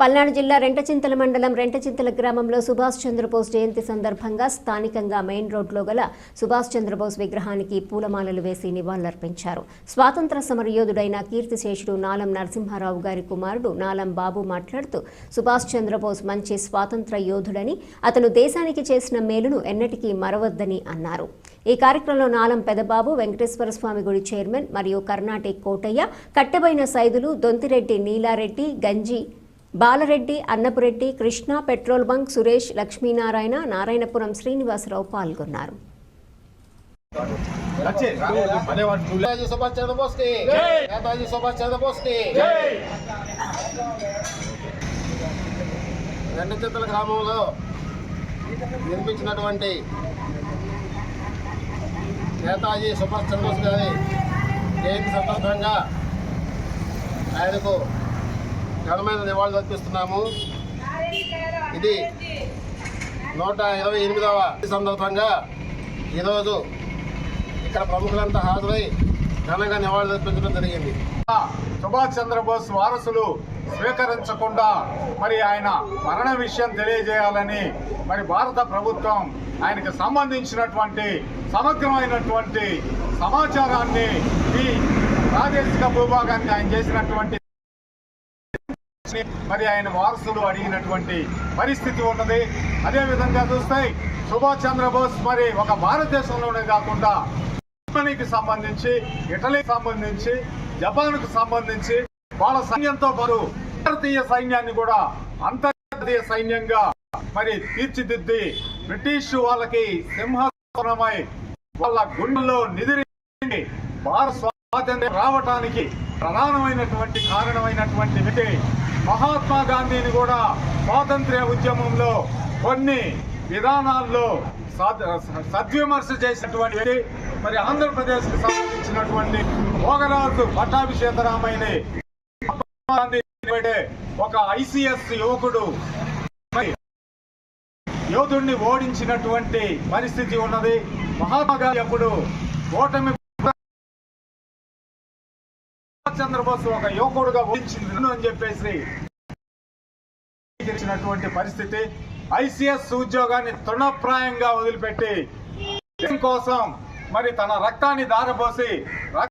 పల్నాడు జిల్లా రెంటచింతల మండలం రెంటచింతల గ్రామంలో సుభాష్ చంద్రబోస్ జయంతి సందర్భంగా స్థానికంగా మెయిన్ రోడ్లో గల సుభాష్ చంద్రబోస్ విగ్రహానికి పూలమాలలు వేసి నివాళులర్పించారు. స్వాతంత్ర సమరయోధుడైన కీర్తిశేషుడు నాలం నరసింహారావు గారి కుమారుడు నాలం బాబు మాట్లాడుతూ సుభాష్ చంద్రబోస్ మంచి స్వాతంత్ర యోధుడని అతను దేశానికి చేసిన మేలును ఎన్నటికీ మరవద్దని అన్నారు. ఈ కార్యక్రమంలో నాలం పెదబాబు వెంకటేశ్వర స్వామి గుడి చైర్మన్ మరియు కర్ణాటక కోటయ్య కట్టెబైన సైదులు దొంతిరెడ్డి నీలారెడ్డి గంజి బాలరెడ్డి అన్నపురెడ్డి కృష్ణ పెట్రోల్ బంక్ సురేష్ లక్ష్మీనారాయణ నారాయణపురం శ్రీనివాసరావు పాల్గొన్నారు. నేతాజీ గ్రామంలో నిర్మించినటువంటి నేతాజీ సుభాష్ చంద్రబోస్ గారి జయంతి సందర్భంగా ఆయనకు ఘనమైన నివాళులు అర్పిస్తున్నాము. ఇది నూట ఇరవై ఎనిమిదవ సందర్భంగా ఈరోజు ఇక్కడ ప్రముఖులంతా హాజరై ఘనంగా నివాళులు అర్పించడం జరిగింది. సుభాష్ చంద్రబోస్ వారసులు స్వీకరించకుండా మరి ఆయన మరణ విషయం తెలియజేయాలని మరి భారత ప్రభుత్వం ఆయనకు సంబంధించినటువంటి సమగ్రమైనటువంటి సమాచారాన్ని ఈ ప్రాదేశిక భూభాగానికి ఆయన చేసినటువంటి మరి ఆయన వారసులు అడిగినటువంటి పరిస్థితి ఉన్నది. అదేవిధంగా చూస్తే సుభాష్ చంద్రబోస్ మరి ఒక భారతదేశంలోనే కాకుండా జర్మనీకి సంబంధించి ఇటలీకి సంబంధించి జపాన్కు సంబంధించి వాళ్ళ సైన్యంతో పాటు భారతీయ సైన్యాన్ని కూడా అంతర్జాతీయ సైన్యంగా మరి తీర్చిదిద్ది బ్రిటిష్ వాళ్ళకి సింహాసనమై వాళ్ళ గుండెల్లో నిదిరి భారత స్వాతంత్ర్యం రావటానికి ప్రధానమైనటువంటి కారణమైనటువంటి వ్యక్తి మహాత్మా గాంధీని కూడా స్వాతంత్ర్య ఉద్యమంలో కొన్ని విధానాల్లో సద్విమర్శ చేసినటువంటి మరి ఆంధ్రప్రదేశ్కు సంబంధించినటువంటి భోగరాజు పట్టాభిషేకరామైని గాంధీ ఒక ఐసిఎస్ యువకుడు యోధుడిని ఓడించినటువంటి పరిస్థితి ఉన్నది. మహాత్మా గాంధీ అప్పుడు ఓటమి చంద్రబోస్ ఒక యువకుడుగా ఊహించింది అని చెప్పేసి గెలిచినటువంటి పరిస్థితి. ఐసిఎస్ ఉద్యోగాన్ని తృణప్రాయంగా వదిలిపెట్టి కోసం మరి తన రక్తాన్ని దారపోసి